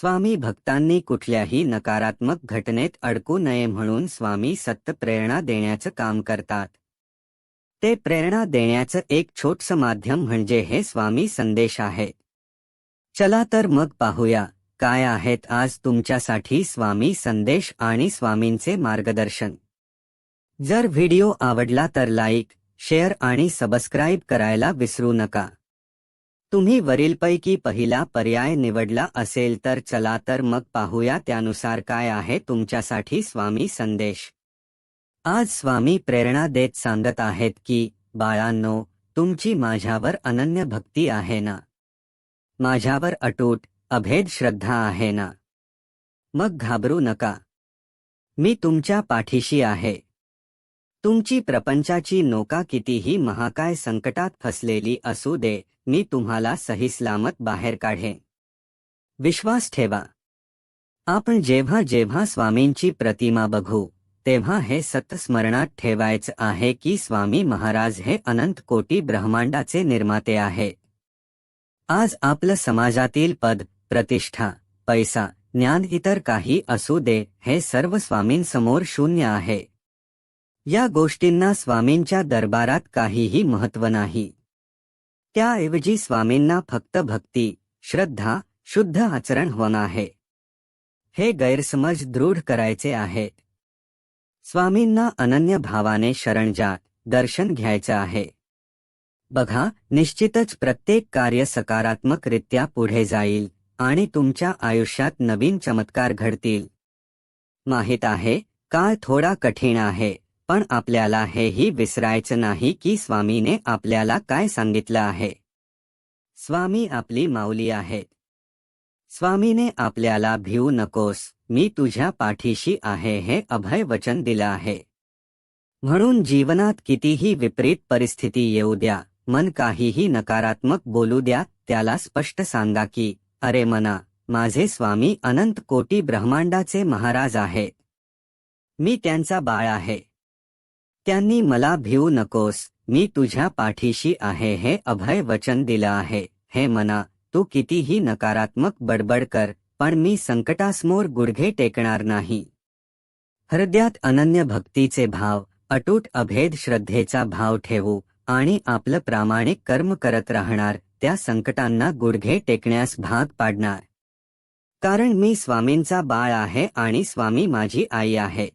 स्वामी भक्तांनी कुठल्याही नकारात्मक घटनेत अडकू नये म्हणून स्वामी सत्य प्रेरणा देण्याचं काम करतात. ते प्रेरणा देण्याचं एक छोटसं माध्यम म्हणजे हे स्वामी संदेश आहे. चला तर मग पाहूया काय आहेत आज तुमच्यासाठी स्वामी संदेश आणि स्वामींचे मार्गदर्शन. जर व्हिडिओ आवडला तर लाईक शेअर आणि सबस्क्राईब करायला विसरू नका. तुम्ही वरीलपैकी पहिला पर्याय निवडला असेल तर चला तर मग पाहूया त्यानुसार काय आहे तुमच्यासाठी स्वामी संदेश. आज स्वामी प्रेरणा देत सांगत आहेत की बाळांनो तुमची माझ्यावर अनन्य भक्ती आहे ना? माझ्यावर अटूट अभेद श्रद्धा आहे ना? मग घाबरू नका. मी तुमच्या पाठीशी आहे. तुमची प्रपंचाची नौका कितीही महाकाय संकटात फसलेली असू दे मी तुम्हाला सहिसलामत बाहेर काढे विश्वास ठेवा. आपण जेव्हा जेव्हा स्वामींची प्रतिमा बघू तेव्हा हे सत स्मरणात ठेवायचं आहे की स्वामी महाराज हे अनंत कोटी ब्रह्मांडाचे निर्माते आहे. आज आपलं समाजातील पद प्रतिष्ठा पैसा ज्ञान इतर काही असू दे हे सर्व स्वामींसमोर शून्य आहे. या गोष्टींना स्वामींच्या दरबारात काहीही महत्त्व नाही. त्याऐवजी स्वामींना फक्त भक्ती श्रद्धा शुद्ध आचरण होणं आहे. हे गैरसमज दृढ करायचे आहेत. स्वामींना अनन्य भावाने शरण जात दर्शन घ्यायचं आहे. बघा निश्चितच प्रत्येक कार्य सकारात्मकरित्या पुढे जाईल आणि तुमच्या आयुष्यात नवीन चमत्कार घडतील. माहीत आहे काळ थोडा कठीण आहे पण आपल्याला हेही विसरायचं नाही की स्वामीने आपल्याला काय सांगितलं आहे. स्वामी आपली माऊली आहेत. स्वामीने आपल्याला भिवू नकोस मी तुझ्या पाठीशी आहे हे अभय वचन दिलं आहे. म्हणून जीवनात कितीही विपरीत परिस्थिती येऊ द्या मन काहीही नकारात्मक बोलू द्या त्याला स्पष्ट सांगा की अरे मना माझे स्वामी अनंत कोटी ब्रह्मांडाचे महाराज आहे मी त्यांचा बाळ आहे. त्यांनी मला भिवू नकोस मी तुझ्या पाठीशी आहे हे अभय वचन दिलं आहे. हे मना तू कितीही नकारात्मक बडबड कर पण मी संकटासमोर गुडघे टेकणार नाही. हृदयात अनन्य भक्तीचे भाव अटूट अभेद श्रद्धेचा भाव ठेवू आणि आपलं प्रामाणिक कर्म करत राहणार त्या संकटांना गुडघे टेकण्यास भाग पाडणार. कारण मी स्वामींचा बाळ आहे आणि स्वामी माझी आई आहे.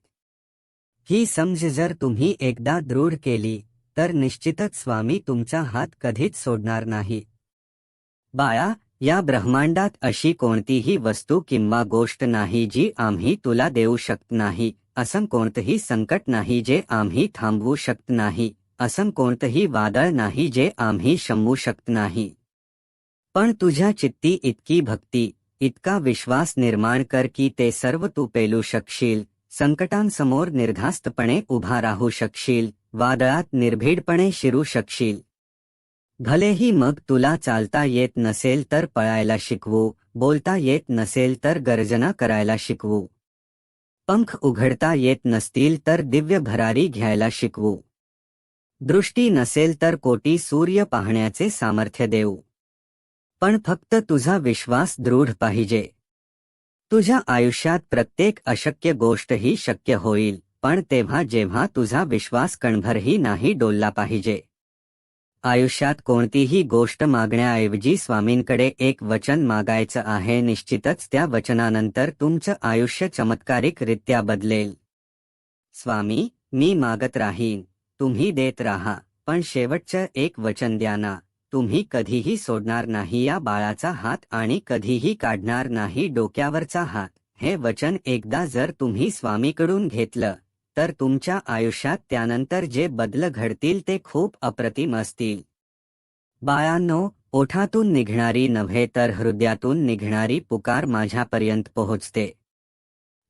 ही समज जर तुम्ही एकदा दृढ केली, तर निश्चितच स्वामी तुमचा हात कधीच सोडणार नाही. बाळा, या ब्रह्मांडात अशी कोणतीही वस्तू किंवा गोष्ट नाही जी आम्ही तुला देऊ शकत नाही, असं कोणतंही संकट नाही जे आम्ही थांबवू शकत नाही, असं कोणतंही वादळ नाही जे आम्ही शमवू शकत नाही. पण तुझ्या चित्ती इतकी भक्ती, इतका विश्वास निर्माण कर की ते सर्व तू पेलू शकशील संकटांसमोर निर्धास्तपणे उभा राहू शकशील वादळात निर्भीडपणे शिरू शकशील. भलेही मग तुला चालता येत नसेल तर पळायला शिकवू बोलता येत नसेल तर गर्जना करायला शिकवू. पंख उघडता येत नसतील तर दिव्य भरारी घ्यायला शिकवू. दृष्टी नसेल तर कोटी सूर्य पाहण्याचे सामर्थ्य देऊ. पण फक्त तुझा विश्वास दृढ पाहिजे. तुझ्या आयुष्यात प्रत्येक अशक्य गोष्टही शक्य होईल पण तेव्हा जेव्हा तुझा विश्वास कणभरही नाही डोलला पाहिजे. आयुष्यात कोणतीही गोष्ट मागण्याऐवजी स्वामींकडे एक वचन मागायचं आहे निश्चितच त्या वचनानंतर तुमचं आयुष्य चमत्कारिकरित्या बदलेल. स्वामी मी मागत राहीन तुम्ही देत राहा पण शेवटचं एक वचन द्या ना. तुम्ही कधीही सोडणार नाही या बाळाचा हात आणि कधीही काढणार नाही डोक्यावरचा हात. हे वचन एकदा जर तुम्ही स्वामीकडून घेतलं तर तुमच्या आयुष्यात त्यानंतर जे बदल घडतील ते खूप अप्रतिम असतील. बाळांनो ओठातून निघणारी नव्हे तर हृदयातून निघणारी पुकार माझ्यापर्यंत पोहोचते.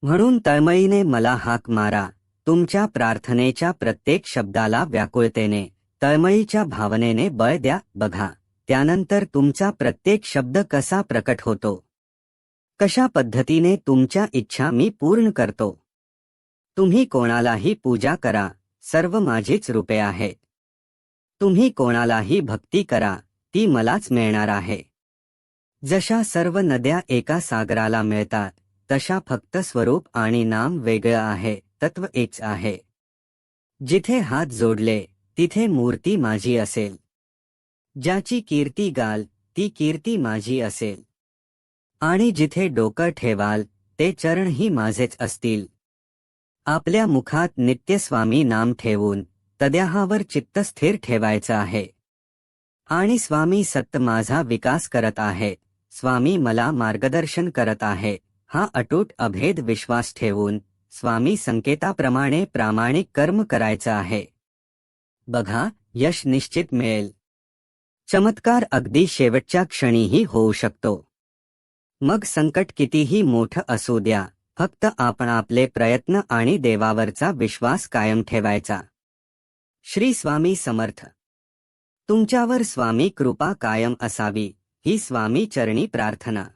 म्हणून तळमळीने मला हाक मारा तुमच्या प्रार्थनेच्या प्रत्येक शब्दाला व्याकुळतेने. तळमळीच्या भावनेने बळ द्या बघा. त्यानंतर तुमचा प्रत्येक शब्द कसा प्रकट होतो? कशा पद्धतीने तुमच्या इच्छा मी पूर्ण करतो? तुम्ही कोणालाही पूजा करा सर्व माझीच रूपे आहेत तुम्ही कोणालाही भक्ती करा ती मलाच मिळणार आहे. जशा सर्व नद्या एका सागराला मिळतात तशा फक्त स्वरूप आणि नाम वेगळं आहे तत्व एकच आहे. जिथे हात जोडले तिथे मूर्ती माझी असेल. ज्याची कीर्ती गाल ती कीर्ती माझी असेल. आणि जिथे डोकं ठेवाल ते चरणही माझेच असतील. आपल्या मुखात नित्यस्वामी नाम ठेवून तद्याहावर चित्त स्थिर ठेवायचं आहे. आणि स्वामी सत्त माझा विकास करत आहे. स्वामी मला मार्गदर्शन करत आहे. हा अटूट अभेद विश्वास ठेवून स्वामी संकेताप्रमाणे प्रामाणिक कर्म करायचं आहे. बघा यश निश्चित मिळेल. चमत्कार अगदी शेवटच्या क्षणीही होऊ शकतो. मग संकट कितीही मोठं असू द्या फक्त आपण आपले प्रयत्न आणि देवावरचा विश्वास कायम ठेवायचा. श्री स्वामी समर्थ. तुमच्यावर स्वामी कृपा कायम असावी ही स्वामी चरणी प्रार्थना.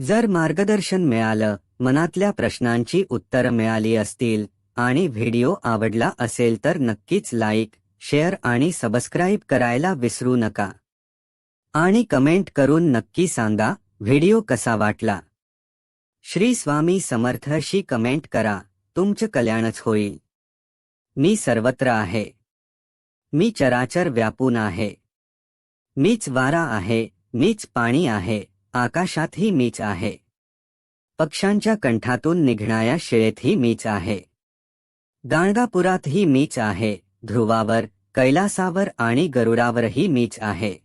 जर मार्गदर्शन मिळालं मनातल्या प्रश्नांची उत्तरं मिळाली असतील आणि व्हिडिओ आवडला असेल तर नक्कीच लाईक शेअर आणि सबस्क्राईब करायला विसरू नका. आणि कमेंट करून नक्की सांगा व्हिडिओ कसा वाटला? श्री स्वामी समर्थशी कमेंट करा तुमचं कल्याणच होईल. मी सर्वत्र आहे. मी चराचर व्यापून आहे. मीच वारा आहे मीच पाणी आहे आकाशातही मीच आहे. पक्ष्यांच्या कंठातून निघणाऱ्या शिळेतही मीच आहे. गाणगापुरातही मीच आहे ध्रुवावर कैलासावर आणि गरुडावरही मीच आहे.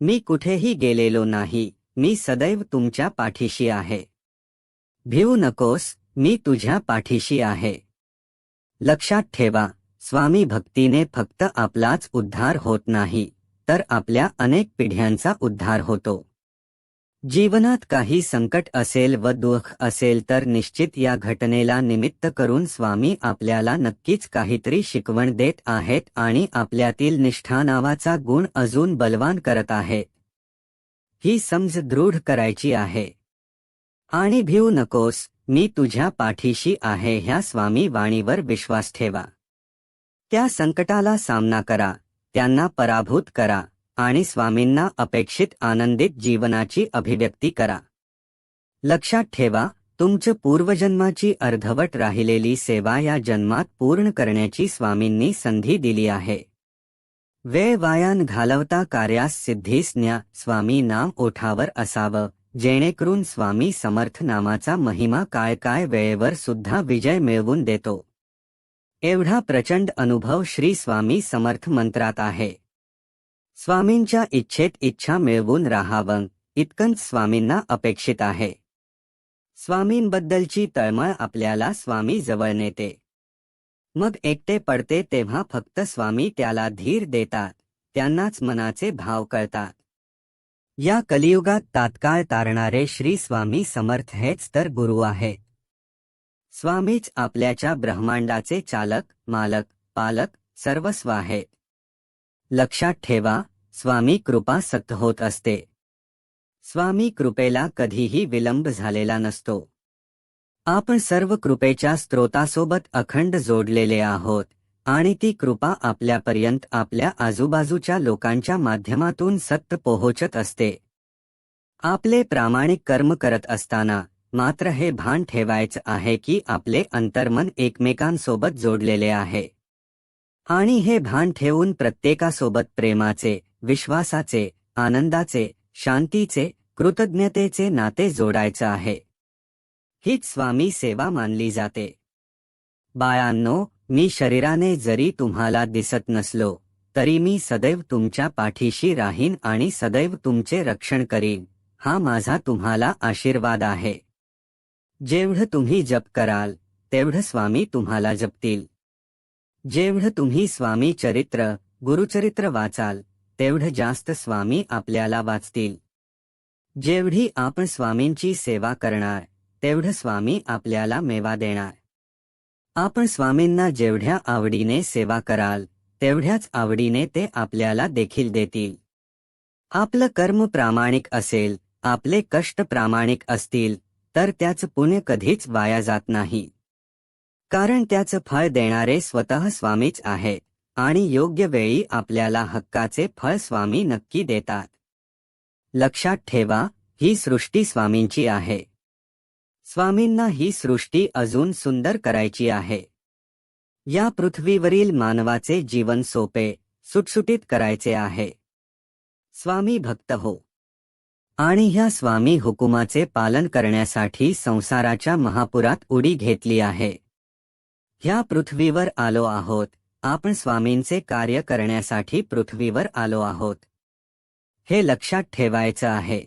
मी कुठेही गेलेलो नाही मी सदैव तुमच्या पाठीशी आहे. भिवू नकोस मी तुझ्या पाठीशी आहे. लक्षात ठेवा स्वामी भक्तीने फक्त आपलाच उद्धार होत नाही तर आपल्या अनेक पिढ्यांचा उद्धार होतो. जीवनात काही संकट असेल व दुःख असेल तर निश्चित या घटनेला निमित्त करून स्वामी आपल्याला नक्कीच काहीतरी शिकवण देत आहेत आणि आपल्यातील निष्ठा नावाचा गुण अजून बलवान करत आहे. ही समज दृढ करायची आहे. आणि भिवू नकोस मी तुझ्या पाठीशी आहे ह्या स्वामी वाणीवर विश्वास ठेवा. त्या संकटाला सामना करा त्यांना पराभूत करा. आणि स्वामींना अपेक्षित आनंदित जीवनाची अभिव्यक्ती करा. लक्षात ठेवा तुमच्या पूर्वजन्माची अर्धवट राहिलेली सेवा या जन्मात पूर्ण करण्याची स्वामींनी संधी दिली आहे. वेळ वायान घालवता कार्यास सिद्धीस न्या स्वामी नाम ओठावर असावं जेणेकरून स्वामी समर्थ नामाचा महिमा काय काय वेळेवर सुद्धा विजय मिळवून देतो. एवढा प्रचंड अनुभव श्री स्वामी समर्थ मंत्रात आहे. स्वामींच्या इच्छेत इच्छा मिळवून राहावं इतकंच स्वामींना अपेक्षित आहे. स्वामींबद्दलची तळमळ आपल्याला स्वामी जवळ नेते. मग एकटे पडते तेव्हा फक्त स्वामी त्याला धीर देतात त्यांनाच मनाचे भाव कळतात. या कलियुगात तात्काळ तारणारे श्री स्वामी समर्थ हेच तर गुरु आहेत. स्वामीच आपल्याच्या ब्रह्मांडाचे चालक मालक पालक सर्वस्व आहेत. लक्षात ठेवा स्वामी कृपा सक्त होत असते. स्वामी कृपेला कधीही विलंब झालेला नसतो. आपण सर्व कृपेच्या स्त्रोतासोबत अखंड जोडलेले आहोत आणि ती कृपा आपल्यापर्यंत आपल्या आजूबाजूच्या लोकांच्या माध्यमातून सत्य पोहोचत असते. आपले प्रामाणिक कर्म करत असताना मात्र हे भान ठेवायचं आहे की आपले अंतर्मन एकमेकांसोबत जोडलेले आहे. आणि हे भान ठेवून प्रत्येकासोबत प्रेमाचे विश्वासाचे आनंदाचे शांतीचे कृतज्ञतेचे नाते जोडायचं आहे. हीच स्वामी सेवा मानली जाते. बायांनो मी शरीराने जरी तुम्हाला दिसत नसलो तरी मी सदैव तुमच्या पाठीशी राहीन आणि सदैव तुमचे रक्षण करीन हा माझा तुम्हाला आशीर्वाद आहे. जेवढं तुम्ही जप कराल तेवढं स्वामी तुम्हाला जपतील. जेवढं तुम्ही स्वामी चरित्र गुरुचरित्र वाचाल तेवढं जास्त स्वामी आपल्याला वाचतील. जेवढी आपण स्वामींची सेवा करणार तेवढं स्वामी आपल्याला मेवा देणार. आपण स्वामींना जेवढ्या आवडीने सेवा कराल तेवढ्याच आवडीने ते आपल्याला देखील देतील. आपलं कर्म प्रामाणिक असेल आपले कष्ट प्रामाणिक असतील तर त्याचं पुण्य कधीच वाया जात नाही. कारण त्याचं फळ देणारे स्वतः स्वामीच आहेत. आणि योग्य वेळी आपल्याला हक्काचे फळ स्वामी नक्की देतात. लक्षात ठेवा ही सृष्टी स्वामींची आहे. स्वामींना ही सृष्टी अजून सुंदर करायची आहे. या पृथ्वीवरील मानवाचे जीवन सोपे सुटसुटीत करायचे आहे. स्वामी भक्त हो. आणि ह्या स्वामी हुकुमाचे पालन करण्यासाठी संसाराच्या महापुरात उडी घेतली आहे. ह्या पृथ्वीवर आलो आहोत आपण स्वामींचे कार्य करण्यासाठी पृथ्वीवर आलो आहोत. हे लक्षात ठेवायचं आहे.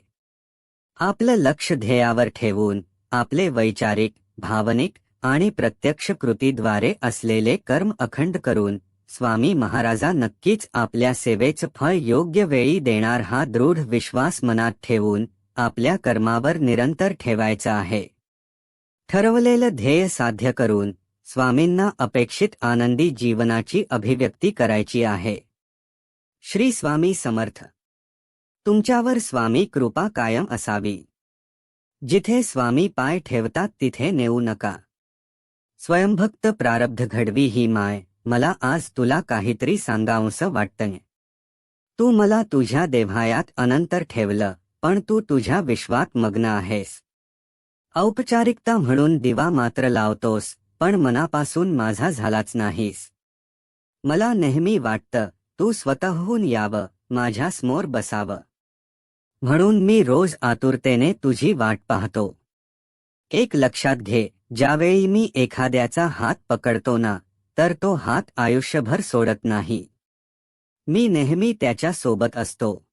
आपलं लक्ष ध्येयावर ठेवून आपले वैचारिक भावनिक आणि प्रत्यक्ष कृतीद्वारे असलेले कर्म अखंड करून स्वामी महाराजा नक्कीच आपल्या सेवेचं फळ योग्य वेळी देणार हा दृढ विश्वास मनात ठेवून आपल्या कर्मावर निरंतर ठेवायचा आहे. ठरवलेलं ध्येय साध्य करून स्वामींना अपेक्षित आनंदी जीवनाची अभिव्यक्ती करायची आहे. श्री स्वामी समर्थ. तुमच्यावर स्वामी कृपा कायम असावी. जिथे स्वामी पाय ठेवतात तिथे नेऊ नका. स्वयंभक्त प्रारब्ध घडवी ही माय मला आज तुला काहीतरी सांगावंसं वाटतंय. तू मला तुझ्या देव्हायात अनंतर ठेवलं पण तू तुझ्या विश्वात मग्न आहेस. औपचारिकता म्हणून दिवा मात्र लावतोस पण मनापासून माझा झालाच नाहीस. मला नेहमी वाटतं तू स्वतःहून यावं माझ्यासमोर बसावं. म्हणून मी रोज आतुरतेने तुझी वाट पाहतो. एक लक्षात घे ज्यावेळी मी एखाद्याचा हात पकडतो ना तर तो हात आयुष्यभर सोडत नाही. मी नेहमी त्याच्या सोबत असतो.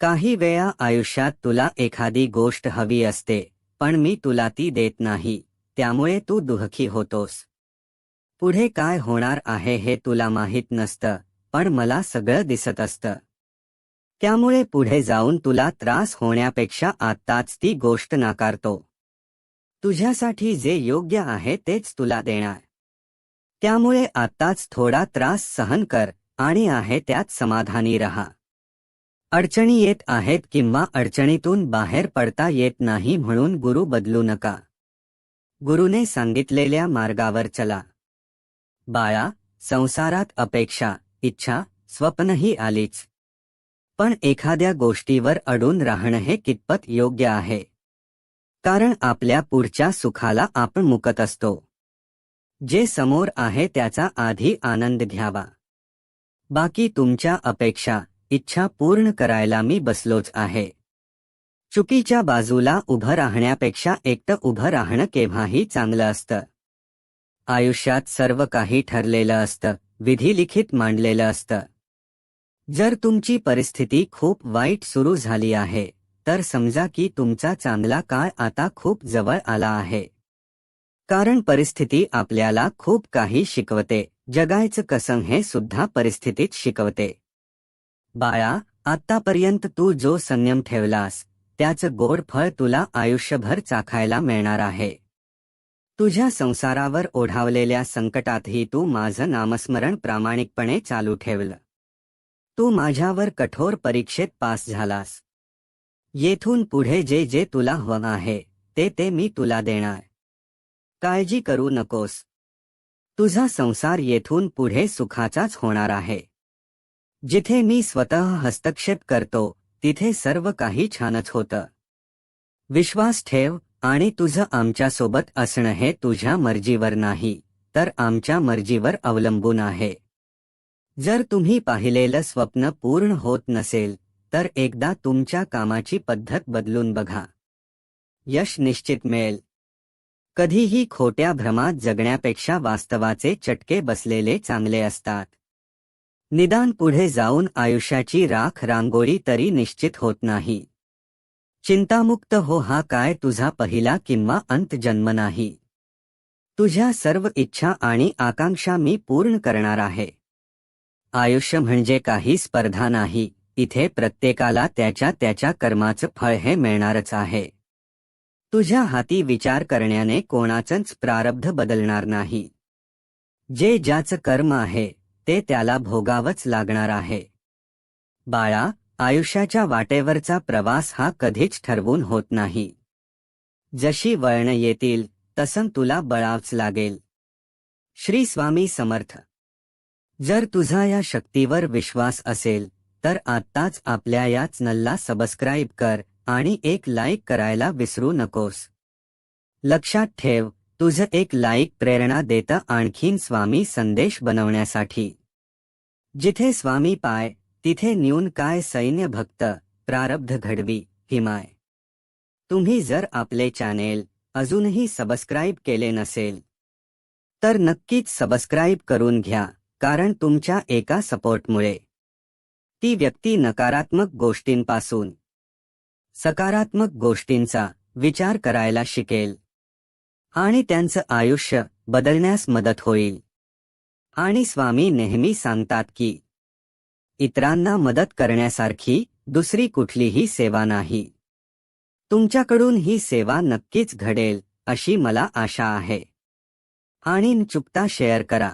काही वेळा आयुष्यात तुला एखादी गोष्ट हवी असते पण मी तुला ती देत नाही. त्यामुळे तू दुःखी होतोस. पुढे काय होणार आहे हे तुला माहीत नसतं पण मला सगळं दिसत असतं. त्यामुळे पुढे जाऊन तुला त्रास होण्यापेक्षा आत्ताच ती गोष्ट नाकारतो. तुझ्यासाठी जे योग्य आहे तेच तुला देणार. त्यामुळे आत्ताच थोडा त्रास सहन कर आणि आहे त्यात समाधानी रहा. अडचणी येत आहेत किंवा अडचणीतून बाहेर पडता येत नाही म्हणून गुरु बदलू नका. गुरुने सांगितलेल्या मार्गावर चला. बाळा संसारात अपेक्षा इच्छा स्वप्नही आलीच. पण एखाद्या गोष्टीवर अडून राहणं हे कितपत योग्य आहे? कारण आपल्या पुढच्या सुखाला आपण मुकत असतो. जे समोर आहे त्याचा आधी आनंद घ्यावा. बाकी तुमच्या अपेक्षा इच्छा पूर्ण करायला मी बसलोच आहे. चुकीच्या बाजूला उभं राहण्यापेक्षा एकटं उभं राहणं केव्हाही चांगलं असतं. आयुष्यात सर्व काही ठरलेलं असतं विधिलिखित मांडलेलं असतं. जर तुमची परिस्थिती खूप वाईट सुरू झाली आहे तर समजा की तुमचा चांगला काळ आता खूप जवळ आला आहे. कारण परिस्थिती आपल्याला खूप काही शिकवते जगायचं कसं हे सुद्धा परिस्थितीत शिकवते. बाळा आत्तापर्यंत तू जो संयम ठेवलास त्याचं गोड फळ तुला आयुष्यभर चाखायला मिळणार आहे. तुझ्या संसारावर ओढावलेल्या संकटातही तू माझं नामस्मरण प्रामाणिकपणे चालू ठेवलं. तू माझ्यावर कठोर परीक्षेत पास झालास. येथून पुढे जे जे तुला हवं आहे ते ते मी तुला देणार. काळजी करू नकोस. तुझा संसार येथून पुढे सुखाचाच होणार आहे. जिथे मी स्वतः हस्तक्षेप करतो तिथे सर्व काही छानच होतं. विश्वास ठेव आणि तुझं आमच्यासोबत असणं हे तुझ्या मर्जीवर नाही तर आमच्या मर्जीवर अवलंबून आहे. जर तुम्ही पाहिलेलं स्वप्न पूर्ण होत नसेल तर एकदा तुमच्या कामाची पद्धत बदलून बघा. यश निश्चित मिळेल. कधीही खोट्या भ्रमात जगण्यापेक्षा वास्तवाचे चटके बसलेले चांगले असतात. निदान पुढे जाऊन आयुष्याची राख रांगोळी तरी निश्चित होत नाही. चिंतामुक्त हो हा काय तुझा पहिला किंवा अंत जन्म नाही. तुझ्या सर्व इच्छा आणि आकांक्षा मी पूर्ण करणार आहे. आयुष्य म्हणजे काही स्पर्धा नाही इथे प्रत्येकाला त्याच्या त्याच्या कर्माचं फळ हे मिळणारच आहे. तुझ्या हाती विचार करण्याने कोणाचंच प्रारब्ध बदलणार नाही. जे ज्याचं कर्म आहे ते त्याला भोगावंच लागणार आहे. बाळा आयुष्याच्या वाटेवरचा प्रवास हा कधीच ठरवून होत नाही. जशी वळण येतील तसं तुला बळावच लागेल. श्री स्वामी समर्थ. जर तुझा या शक्तीवर विश्वास असेल तर आत्ताच आपल्या या चॅनलला सबस्क्राईब कर आणि एक लाईक करायला विसरू नकोस. लक्षात ठेव तुझं एक लाईक प्रेरणा देतं आणखीन स्वामी संदेश बनवण्यासाठी. जिथे स्वामी पाय तिथे न्यून काय सैन्य भक्त प्रारब्ध घडवी हिमाय. तुम्ही जर आपले चॅनेल अजूनही सबस्क्राईब केले नसेल तर नक्कीच सबस्क्राईब करून घ्या कारण तुमच्या एका सपोर्टमुळे. ती व्यक्ती नकारात्मक गोष्टींपासून सकारात्मक गोष्टींचा विचार करायला शिकेल. आणि त्यांचं आयुष्य बदलण्यास मदत होईल. आणि स्वामी नेहमी सांगतात की इतरांना मदत करण्यासारखी दुसरी कुठलीही सेवा नाही. तुमच्याकडून ही सेवा नक्कीच घडेल अशी मला आशा आहे. आणि चुकता शेअर करा.